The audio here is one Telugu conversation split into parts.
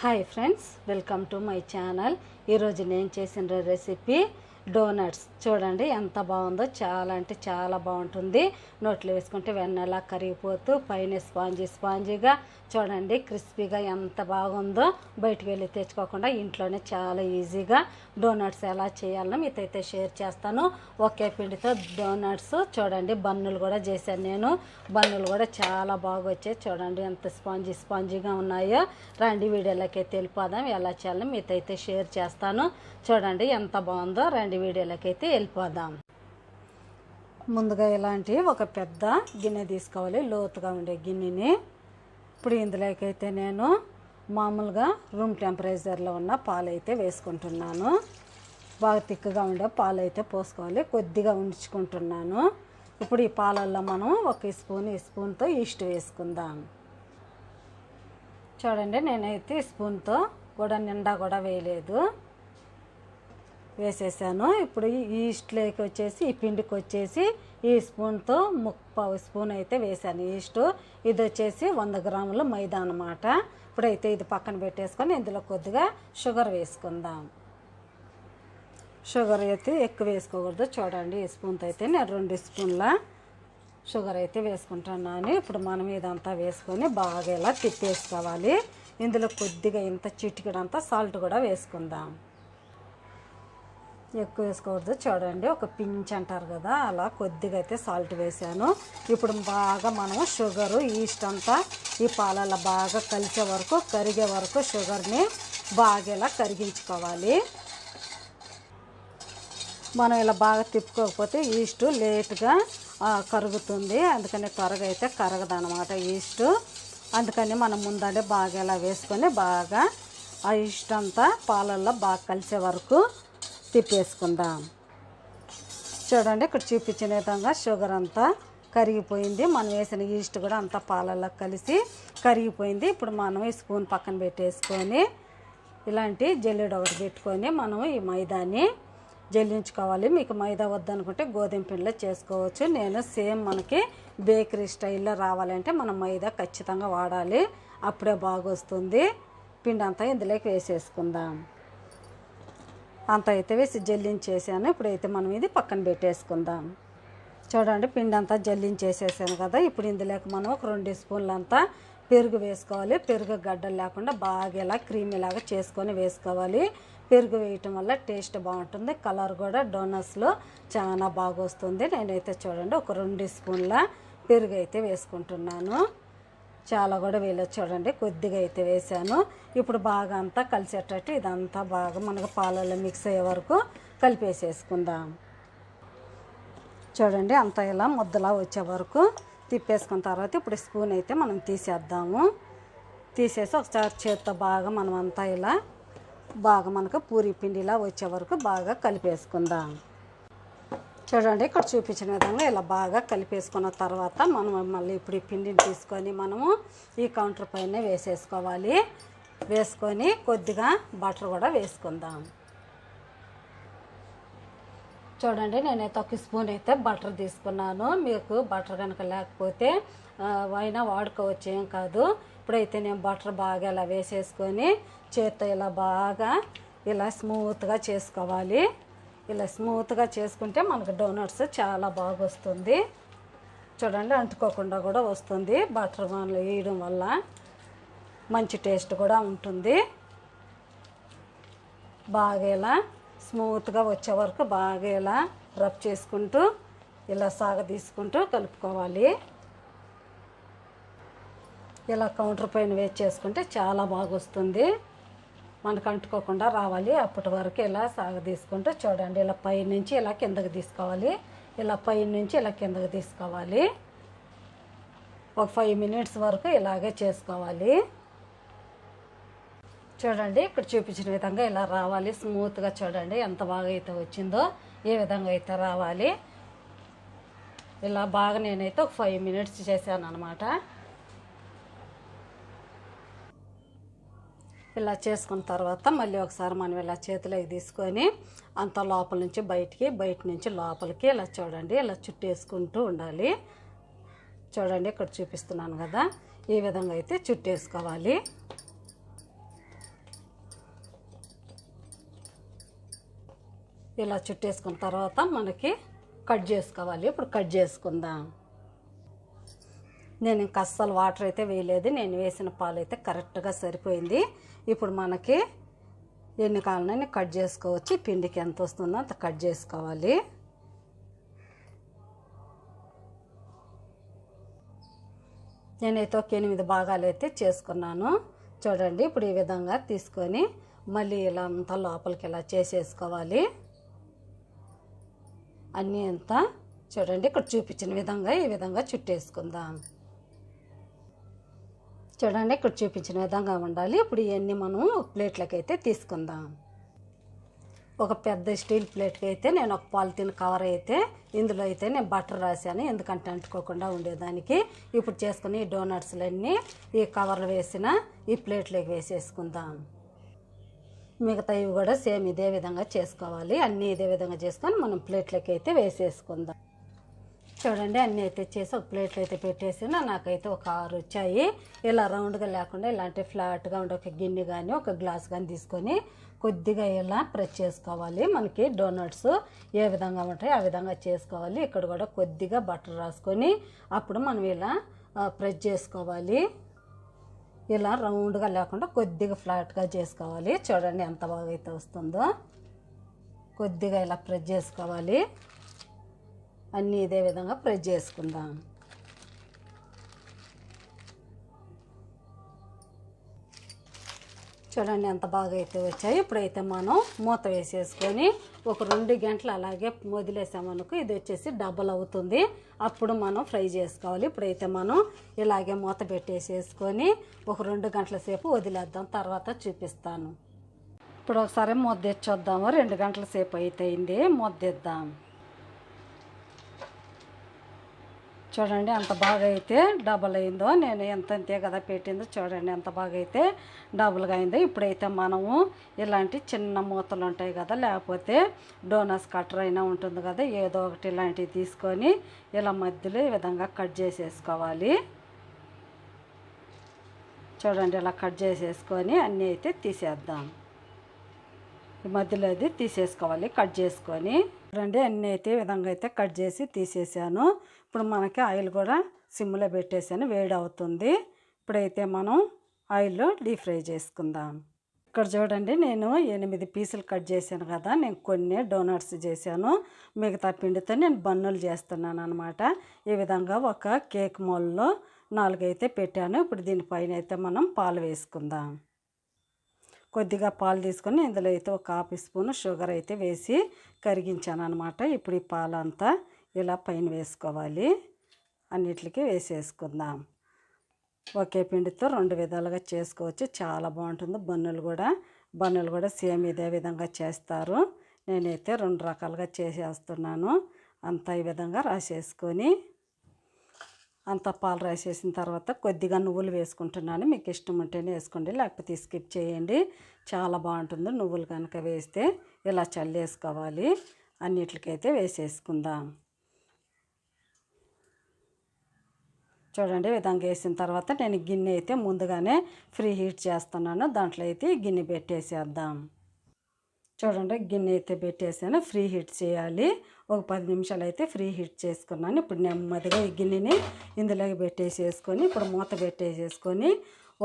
Hi friends welcome to my channel. ఈరోజు నేను చేసిన రెసిపీ డోనట్స్. చూడండి ఎంత బాగుందో. చాలా అంటే చాలా బాగుంటుంది. నోట్లో వేసుకుంటే వెన్నెలా కరిగిపోతూ పైన స్పాంజీ స్పాంజీగా చూడండి క్రిస్పీగా ఎంత బాగుందో. బయటికి వెళ్ళి తెచ్చుకోకుండా ఇంట్లోనే చాలా ఈజీగా డోనట్స్ ఎలా చేయాలనో మీతో అయితే షేర్ చేస్తాను. ఒకే పిండితో డోనట్స్. చూడండి బన్నులు కూడా చేశాను నేను. బన్నులు కూడా చాలా బాగా వచ్చాయి. చూడండి ఎంత స్పాంజీ స్పాంజీగా ఉన్నాయో. రండి వీడియోలోకి తెలిపోదాం ఎలా చేయాలో మీతో అయితే షేర్ చేస్తాను. చూడండి ఎంత బాగుందో. రండి వీడియోలోకి అయితే వెళ్ళిపోదాం. ముందుగా ఇలాంటి ఒక పెద్ద గిన్నె తీసుకోవాలి. లోతుగా ఉండే గిన్నెని. ఇప్పుడు ఇందులోకైతే నేను మామూలుగా రూమ్ టెంపరేచర్లో ఉన్న పాలు అయితే వేసుకుంటున్నాను. బాగా తిక్కుగా ఉండే పాలు అయితే పోసుకోవాలి. కొద్దిగా ఉంచుకుంటున్నాను. ఇప్పుడు ఈ పాలల్లో మనం ఒక స్పూన్ ఈ స్పూన్తో ఈస్ట్ వేసుకుందాం. చూడండి నేనైతే స్పూన్తో కూడా నిండా కూడా వేయలేదు. వేసేసాను. ఇప్పుడు ఈ ఈస్ట్లోకి వచ్చేసి ఈ పిండికి వచ్చేసి ఈ స్పూన్తో ముప్పావు స్పూన్ అయితే వేసాను. ఈస్ట్ ఇది వచ్చేసి వంద గ్రాముల మైదా అనమాట ఇప్పుడైతే ఇది పక్కన పెట్టేసుకొని ఇందులో కొద్దిగా షుగర్ వేసుకుందాం. షుగర్ అయితే ఎక్కువ వేసుకోకూడదు. చూడండి ఈ స్పూన్తో అయితే నేను రెండు స్పూన్ల షుగర్ అయితే వేసుకుంటున్నాను. ఇప్పుడు మనం ఇదంతా వేసుకొని బాగా ఇలా తిప్పేసుకోవాలి. ఇందులో కొద్దిగా ఇంత చిటికడంతా సాల్ట్ కూడా వేసుకుందాం. ఎక్కువ వేసుకోవద్దు. చూడండి ఒక పించ్ అంటారు కదా అలా కొద్దిగా అయితే సాల్ట్ వేసాను. ఇప్పుడు బాగా మనం షుగరు ఈస్ట్ అంతా ఈ పాలల్లో బాగా కలిసే వరకు కరిగే వరకు షుగర్ని బాగా ఇలా కరిగించుకోవాలి. మనం ఇలా బాగా తిప్పుకోకపోతే ఈస్ట్ లేట్గా కరుగుతుంది. అందుకని త్వరగా అయితే కరగదనమాట ఈస్ట్. అందుకని మనం ముందంటే బాగా ఇలా వేసుకొని బాగా ఆ ఈస్ట్ అంతా పాలల్లో బాగా కలిసే వరకు తిప్పేసుకుందాం చూడండి ఇక్కడ చూపించిన విధంగా షుగర్ అంతా కరిగిపోయింది. మనం వేసిన ఈస్ట్ కూడా అంతా పాలల్లో కలిసి కరిగిపోయింది. ఇప్పుడు మనం ఈ స్పూన్ పక్కన పెట్టేసుకొని ఇలాంటి జల్లెడ ఒకటి పెట్టుకొని మనం ఈ మైదాని జల్లించుకోవాలి. మీకు మైదా వద్దనుకుంటే గోధుమ పిండిలో చేసుకోవచ్చు. నేను సేమ్ మనకి బేకరీ స్టైల్లో రావాలంటే మనం మైదా ఖచ్చితంగా వాడాలి. అప్పుడే బాగా వస్తుంది పిండి అంతా ఇందులోకి వేసేసుకుందాం. అంత అయితే వేసి జల్లించేసాను. ఇప్పుడైతే మనం ఇది పక్కన పెట్టేసుకుందాం. చూడండి పిండి అంతా జల్లించేసేసాను కదా. ఇప్పుడు ఇందులోకి మనం ఒక రెండు స్పూన్లు అంతా పెరుగు వేసుకోవాలి. పెరుగు గడ్డలు లేకుండా బాగా ఇలా క్రీమీ లాగా చేసుకొని వేసుకోవాలి. పెరుగు వేయటం వల్ల టేస్ట్ బాగుంటుంది. కలర్ కూడా డోనట్స్లో చాలా బాగా వస్తుంది నేనైతే చూడండి ఒక రెండు స్పూన్ల పెరుగు అయితే వేసుకుంటున్నాను. చాలా కూడా వేయలేదు చూడండి కొద్దిగా అయితే వేసాను. ఇప్పుడు బాగా అంతా కలిసేటట్టు ఇదంతా బాగా మనకు పాలలో మిక్స్ అయ్యే వరకు కలిపేసేసుకుందాం. చూడండి అంతా ఇలా ముద్దలా వచ్చే వరకు తిప్పేసుకున్న తర్వాత ఇప్పుడు స్పూన్ అయితే మనం తీసేద్దాము. తీసేసి ఒకసారి చేత్తో బాగా మనం అంతా ఇలా బాగా మనకు పూరి పిండిలా వచ్చే వరకు బాగా కలిపేసుకుందాం. చూడండి ఇక్కడ చూపించిన విధంగా ఇలా బాగా కలిపేసుకున్న తర్వాత మనం మళ్ళీ ఇప్పుడు ఈ పిండిని తీసుకొని మనము ఈ కౌంటర్ పైన వేసేసుకోవాలి. వేసుకొని కొద్దిగా బటర్ కూడా వేసుకుందాం. చూడండి నేనైతే ఒక స్పూన్ అయితే బటర్ తీసుకున్నాను. మీకు బటర్ కనుక లేకపోతే అయినా వాడుకోవచ్చు ఏం కాదు. ఇప్పుడైతే నేను బటర్ బాగా ఇలా వేసేసుకొని చేత్తో ఇలా బాగా ఇలా స్మూత్గా చేసుకోవాలి. ఇలా స్మూత్గా చేసుకుంటే మనకు డోనట్స్ చాలా బాగా వస్తుంది. చూడండి అంటుకోకుండా కూడా వస్తుంది. బటర్ మనలో వేయడం వల్ల మంచి టేస్ట్ కూడా ఉంటుంది. బాగా ఇలా స్మూత్గా వచ్చే వరకు బాగా ఇలా రబ్ చేసుకుంటూ ఇలా సాగ తీసుకుంటూ కలుపుకోవాలి. ఇలా కౌంటర్ పైన వేసి చేసుకుంటే చాలా బాగా వస్తుంది. మనకు అంటుకోకుండా రావాలి. అప్పటి వరకు ఇలా సాగ తీసుకుంటూ చూడండి ఇలా పై నుంచి ఇలా కిందకి తీసుకోవాలి. ఇలా పై నుంచి ఇలా కిందకి తీసుకోవాలి. ఒక ఫైవ్ మినిట్స్ వరకు ఇలాగే చేసుకోవాలి. చూడండి ఇక్కడ చూపించిన విధంగా ఇలా రావాలి. స్మూత్గా చూడండి ఎంత బాగా అయితే వచ్చిందో ఏ విధంగా అయితే రావాలి. ఇలా బాగా నేనైతే ఒక ఫైవ్ మినిట్స్ చేశాను అనమాట ఇలా చేసుకున్న తర్వాత మళ్ళీ ఒకసారి మనం ఇలా చేతిలోకి తీసుకొని అంత లోపల నుంచి బయటికి బయట నుంచి లోపలికి ఇలా చూడండి ఇలా చుట్టేసుకుంటూ ఉండాలి. చూడండి ఇక్కడ చూపిస్తున్నాను కదా. ఈ విధంగా అయితే చుట్టేసుకోవాలి. ఇలా చుట్టేసుకున్న తర్వాత మనకి కట్ చేసుకోవాలి. ఇప్పుడు కట్ చేసుకుందాం. నేను ఇంకా అస్సలు వాటర్ అయితే వేయలేదు. నేను వేసిన పాలు అయితే కరెక్ట్గా సరిపోయింది. ఇప్పుడు మనకి ఎన్ని కాలనైనా కట్ చేసుకోవచ్చు. పిండికి ఎంత వస్తుందో అంత కట్ చేసుకోవాలి. నేనైతే ఒక ఎనిమిది భాగాలు అయితే చేసుకున్నాను. చూడండి ఇప్పుడు ఈ విధంగా తీసుకొని మళ్ళీ ఇలా అంతా లోపలికి ఇలా చేసేసుకోవాలి. అన్నీ అంతా చూడండి ఇక్కడ చూపించిన విధంగా ఈ విధంగా చుట్టేసుకుందాం. చూడండి ఇక్కడ చూపించిన విధంగా ఉండాలి. ఇప్పుడు ఇవన్నీ మనం ఒక ప్లేట్లకి అయితే తీసుకుందాం. ఒక పెద్ద స్టీల్ ప్లేట్కి అయితే నేను ఒక పాలిథిన్ కవర్ అయితే ఇందులో అయితే నేను బటర్ రాశాను. ఎందుకంటే అంటుకోకుండా ఉండేదానికి. ఇప్పుడు చేసుకుని ఈ డోనట్స్లన్నీ ఈ కవర్లు వేసిన ఈ ప్లేట్లోకి వేసేసుకుందాం. మిగతా ఇవి కూడా సేమ్ ఇదే విధంగా చేసుకోవాలి. అన్నీ ఇదే విధంగా చేసుకొని మనం ప్లేట్లకి అయితే వేసేసుకుందాం. చూడండి అన్నీ అయితే చేసి ఒక ప్లేట్లు అయితే పెట్టేసిన. నాకైతే ఒక ఆరు వచ్చాయి. ఇలా రౌండ్గా లేకుండా ఇలాంటి ఫ్లాట్గా ఉండే ఒక గిన్నె కానీ ఒక గ్లాస్ కానీ తీసుకొని కొద్దిగా ఇలా ప్రెస్ చేసుకోవాలి. మనకి డోనట్స్ ఏ విధంగా ఉంటాయి ఆ విధంగా చేసుకోవాలి. ఇక్కడ కూడా కొద్దిగా బటర్ రాసుకొని అప్పుడు మనం ఇలా ప్రెస్ చేసుకోవాలి. ఇలా రౌండ్గా లేకుండా కొద్దిగా ఫ్లాట్గా చేసుకోవాలి. చూడండి ఎంత బాగా అయితే వస్తుందో. కొద్దిగా ఇలా ప్రెస్ చేసుకోవాలి. అన్నీ ఇదే విధంగా ప్రెస్ చేసుకుందాం. చూడండి ఎంత బాగా అయితే వచ్చాయి ఇప్పుడైతే మనం మూత వేసేసుకొని ఒక రెండు గంటలు అలాగే వదిలేసామనుకో ఇది వచ్చేసి డబల్ అవుతుంది. అప్పుడు మనం ఫ్రై చేసుకోవాలి. ఇప్పుడైతే మనం ఇలాగే మూత పెట్టేసేసుకొని ఒక రెండు గంటల సేపు వదిలేద్దాం. తర్వాత చూపిస్తాను. ఇప్పుడు ఒకసారి ముద్ద తెచ్చొద్దాము. రెండు గంటల సేపు అయితే అయింది. ముద్దిద్దాం చూడండి ఎంత బాగా అయితే డబల్ అయిందో నేను ఎంత అంతే కదా పెట్టిందో చూడండి ఎంత బాగా అయితే డబుల్గా అయిందో ఇప్పుడైతే మనము ఇలాంటి చిన్న మూతలు ఉంటాయి కదా లేకపోతే డోనస్ కట్టర్ అయినా ఉంటుంది కదా ఏదో ఒకటి ఇలాంటివి తీసుకొని ఇలా మధ్యలో ఈ విధంగా కట్ చేసేసుకోవాలి. చూడండి ఇలా కట్ చేసేసుకొని అన్నీ అయితే తీసేద్దాం. ఈ మధ్యలో అది తీసేసుకోవాలి కట్ చేసుకొని. చూడండి అన్నీ అయితే విధంగా అయితే కట్ చేసి తీసేసాను. ఇప్పుడు మనకి ఆయిల్ కూడా సిమ్లో పెట్టేసాను వేడి అవుతుంది ఇప్పుడైతే మనం ఆయిల్లో డీప్ ఫ్రై చేసుకుందాం. ఇక్కడ చూడండి నేను ఎనిమిది పీసులు కట్ చేశాను కదా నేను కొన్ని డోనట్స్ చేశాను. మిగతా పిండితో నేను బన్నులు చేస్తున్నాను అనమాట ఈ విధంగా ఒక కేక్ మోల్లో నాలుగైతే పెట్టాను. ఇప్పుడు దీనిపైన అయితే మనం పాలు వేసుకుందాం. కొద్దిగా పాలు తీసుకొని ఇందులో అయితే ఒక హాఫ్ స్పూన్ షుగర్ అయితే వేసి కరిగించాను అనమాట ఇప్పుడు ఈ పాలంతా ఇలా పైన వేసుకోవాలి. అన్నిటికీ వేసేసుకుందాం. ఒకే పిండితో రెండు విధాలుగా చేసుకోవచ్చు. చాలా బాగుంటుంది. బన్నులు కూడా బన్నులు కూడా సేమ్ ఇదే విధంగా చేస్తారు. నేనైతే రెండు రకాలుగా చేసేస్తున్నాను. అంతా ఈ విధంగా రాసేసుకొని అంత పాలు రాసేసిన తర్వాత కొద్దిగా నువ్వులు వేసుకుంటున్నాను. మీకు ఇష్టం ఉంటేనే వేసుకోండి లేకపోతే స్కిప్ చేయండి. చాలా బాగుంటుంది నువ్వులు కనుక వేస్తే. ఇలా చల్లేసుకోవాలి. అన్నిటికైతే వేసేసుకుందాం. చూడండి విధంగా వేసిన తర్వాత నేను గిన్నె అయితే ముందుగానే ఫ్రీ హీట్ చేస్తున్నాను. దాంట్లో అయితే గిన్నె పెట్టేసేద్దాం. చూడండి గిన్నె అయితే పెట్టేసాను. ఫ్రీ హీట్ చేయాలి. ఒక పది నిమిషాలు అయితే ఫ్రీ హీట్ చేసుకున్నాను. ఇప్పుడు నెమ్మదిగా ఈ గిన్నెని ఇందులోకి పెట్టేసేసుకొని ఇప్పుడు మూత పెట్టేసేసుకొని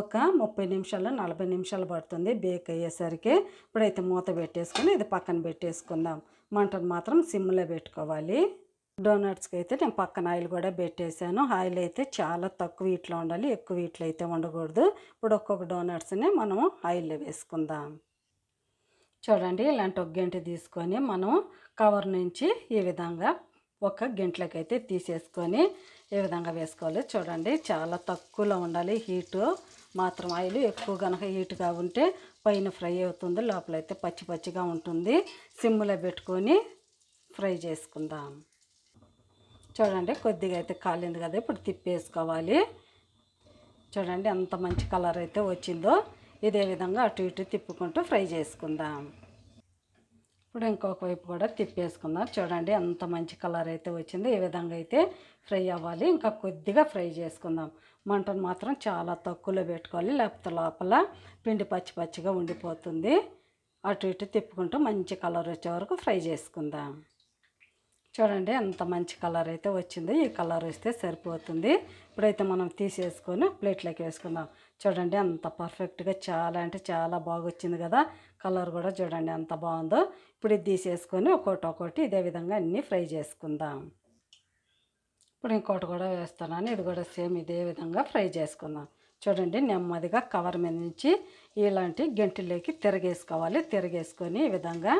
ఒక ముప్పై నిమిషాలు నలభై నిమిషాలు పడుతుంది బేక్ అయ్యేసరికి. ఇప్పుడైతే మూత పెట్టేసుకొని ఇది పక్కన పెట్టేసుకుందాం. మంటను మాత్రం సిమ్లో పెట్టుకోవాలి. డోనట్స్కి అయితే నేను పక్కన ఆయిల్ కూడా పెట్టేశాను. ఆయిల్ అయితే చాలా తక్కువ వీటిలో ఉండాలి ఎక్కువ వీటిలో అయితే ఉండకూడదు. ఇప్పుడు ఒక్కొక్క డోనట్స్ని మనం ఆయిల్లో వేసుకుందాం. చూడండి ఇలాంటి ఒక గంట తీసుకొని మనం కవర్ నుంచి ఈ విధంగా ఒక గంటలకైతే తీసేసుకొని ఈ విధంగా వేసుకోవాలి. చూడండి చాలా తక్కువలో ఉండాలి హీటు. మాత్రం ఆయిల్ ఎక్కువ కనుక హీట్గా ఉంటే పైన ఫ్రై అవుతుంది లోపలైతే పచ్చి పచ్చిగా ఉంటుంది. సిమ్లో పెట్టుకొని ఫ్రై చేసుకుందాం. చూడండి కొద్దిగా అయితే కాలింది కదా ఇప్పుడు తిప్పేసుకోవాలి. చూడండి ఎంత మంచి కలర్ అయితే వచ్చిందో. ఇదే విధంగా అటు ఇటు తిప్పుకుంటూ ఫ్రై చేసుకుందాం. ఇప్పుడు ఇంకొక వైపు కూడా తిప్పేసుకుందాం. చూడండి ఎంత మంచి కలర్ అయితే వచ్చింది. ఈ విధంగా అయితే ఫ్రై అవ్వాలి ఇంకా కొద్దిగా ఫ్రై చేసుకుందాం. మంటను మాత్రం చాలా తక్కువలో పెట్టుకోవాలి. లేకపోతే లోపల పిండి పచ్చి పచ్చిగా ఉండిపోతుంది. అటు ఇటు తిప్పుకుంటూ మంచి కలర్ వచ్చే వరకు ఫ్రై చేసుకుందాం. చూడండి ఎంత మంచి కలర్ అయితే వచ్చింది. ఈ కలర్ వస్తే సరిపోతుంది. ఇప్పుడైతే మనం తీసేసుకొని ప్లేట్లోకి వేసుకుందాం. చూడండి అంత పర్ఫెక్ట్గా చాలా అంటే చాలా బాగా వచ్చింది కదా. కలర్ కూడా చూడండి ఎంత బాగుందో. ఇప్పుడు ఇది తీసేసుకొని ఒకటి ఒకటి ఇదే విధంగా అన్నీ ఫ్రై చేసుకుందాం. ఇప్పుడు ఇంకోటి కూడా వేస్తున్నాను. ఇది కూడా సేమ్ ఇదే విధంగా ఫ్రై చేసుకుందాం. చూడండి నెమ్మదిగా కవర్ మీద నుంచి ఇలాంటి గెంటిలోకి తిరగేసుకోవాలి. తిరగేసుకొని ఈ విధంగా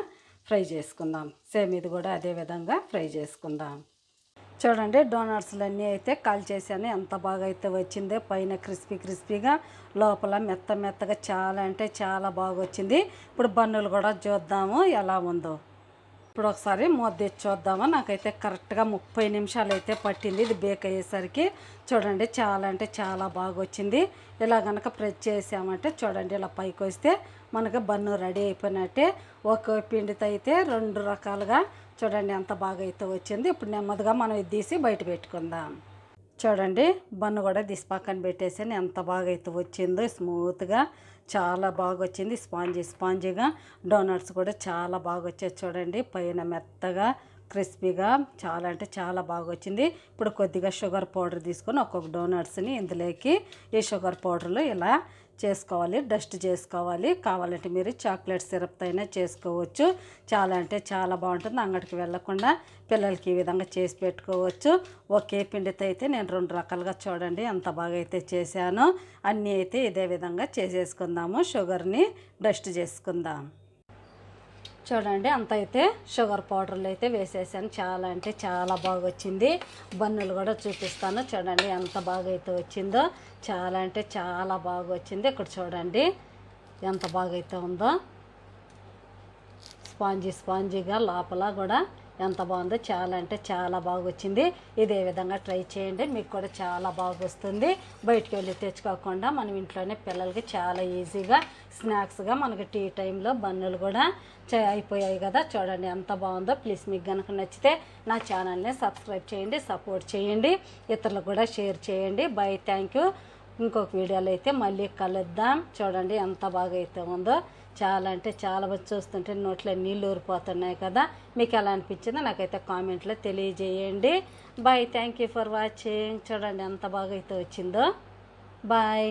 ఫ్రై చేసుకుందాం. సేమ్ ఇది కూడా అదే విధంగా ఫ్రై చేసుకుందాం. చూడండి డోనట్స్లు అన్నీ అయితే కాల్ చేశాను. ఎంత బాగా అయితే వచ్చిందో పైన క్రిస్పీ క్రిస్పీగా లోపల మెత్త మెత్తగా చాలా అంటే చాలా బాగా వచ్చింది. ఇప్పుడు బన్నులు కూడా చూద్దాము ఎలా ఉందో. ఇప్పుడు ఒకసారి మూత తెచ్చి చూద్దామా? నాకైతే కరెక్ట్గా ముప్పై నిమిషాలు అయితే పట్టింది ఇది బేక్ అయ్యేసరికి. చూడండి చాలా అంటే చాలా బాగా వచ్చింది ఇలా కనుక ప్రెస్ చేసామంటే చూడండి ఇలా పైకి వస్తే మనకి బన్ను రెడీ అయిపోయినట్టే. ఒక పిండితో అయితే రెండు రకాలుగా చూడండి ఎంత బాగా అయితే వచ్చింది. ఇప్పుడు నెమ్మదిగా మనం ఇది తీసి బయట పెట్టుకుందాం. చూడండి బన్ను కూడా తీసి పక్కన పెట్టేసాను. ఎంత బాగా అయితే వచ్చిందో స్మూత్గా చాలా బాగా వచ్చింది స్పాంజీ స్పాంజీగా. డోనట్స్ కూడా చాలా బాగా వచ్చాయి చూడండి. పైన మెత్తగా క్రిస్పీగా చాలా అంటే చాలా బాగా వచ్చింది ఇప్పుడు కొద్దిగా షుగర్ పౌడర్ తీసుకొని ఒక్కొక్క డోనట్స్ని ఇందులోకి ఈ షుగర్ పౌడర్లో ఇలా చేసుకోవాలి డస్ట్ చేసుకోవాలి. కావాలంటే మీరు చాక్లెట్ సిరప్ అయినా చేసుకోవచ్చు. చాలా అంటే చాలా బాగుంటుంది. అంగడికి వెళ్ళకుండా పిల్లలకి ఈ విధంగా చేసి పెట్టుకోవచ్చు. ఒకే పిండితో అయితే నేను రెండు రకాలుగా చూడండి. ఎంత బాగా అయితే చేశాను అన్నీ అయితే ఇదే విధంగా చేసేసుకుందాము. షుగర్ని డస్ట్ చేసుకుందాం. చూడండి అంత అయితే షుగర్ పౌడర్లు అయితే వేసేసాను. చాలా అంటే చాలా బాగా వచ్చింది బన్నులు కూడా చూపిస్తాను. చూడండి ఎంత బాగా అయితే వచ్చిందో. చాలా అంటే చాలా బాగా వచ్చింది ఇక్కడ చూడండి ఎంత బాగా అయితే ఉందో. స్పాంజీ స్పాంజీగా లోపల కూడా ఎంత బాగుందో చాలా అంటే చాలా బాగా వచ్చింది ఇదే విధంగా ట్రై చేయండి. మీకు కూడా చాలా బాగా వస్తుంది బయటికి వెళ్ళి తెచ్చుకోకుండా మనం ఇంట్లోనే పిల్లలకి చాలా ఈజీగా స్నాక్స్గా మనకి టీ టైంలో బన్నులు కూడా అయిపోయాయి కదా. చూడండి ఎంత బాగుందో. ప్లీజ్ మీకు కనుక నచ్చితే నా ఛానల్ని సబ్స్క్రైబ్ చేయండి సపోర్ట్ చేయండి ఇతరులకు కూడా షేర్ చేయండి. బై. థ్యాంక్ యూ ఇంకొక వీడియోలో అయితే మళ్ళీ కలుద్దాం. చూడండి ఎంత బాగా అయితే ఉందో. చాలా అంటే చాలా వచ్చి చూస్తుంటే నోట్లో నీళ్ళు ఊరిపోతున్నాయి కదా. మీకు ఎలా అనిపించిందో నాకైతే కామెంట్లో తెలియజేయండి. Bye thank you for watching చూడండి ఎంత బాగా అయితే వచ్చిందో. బాయ్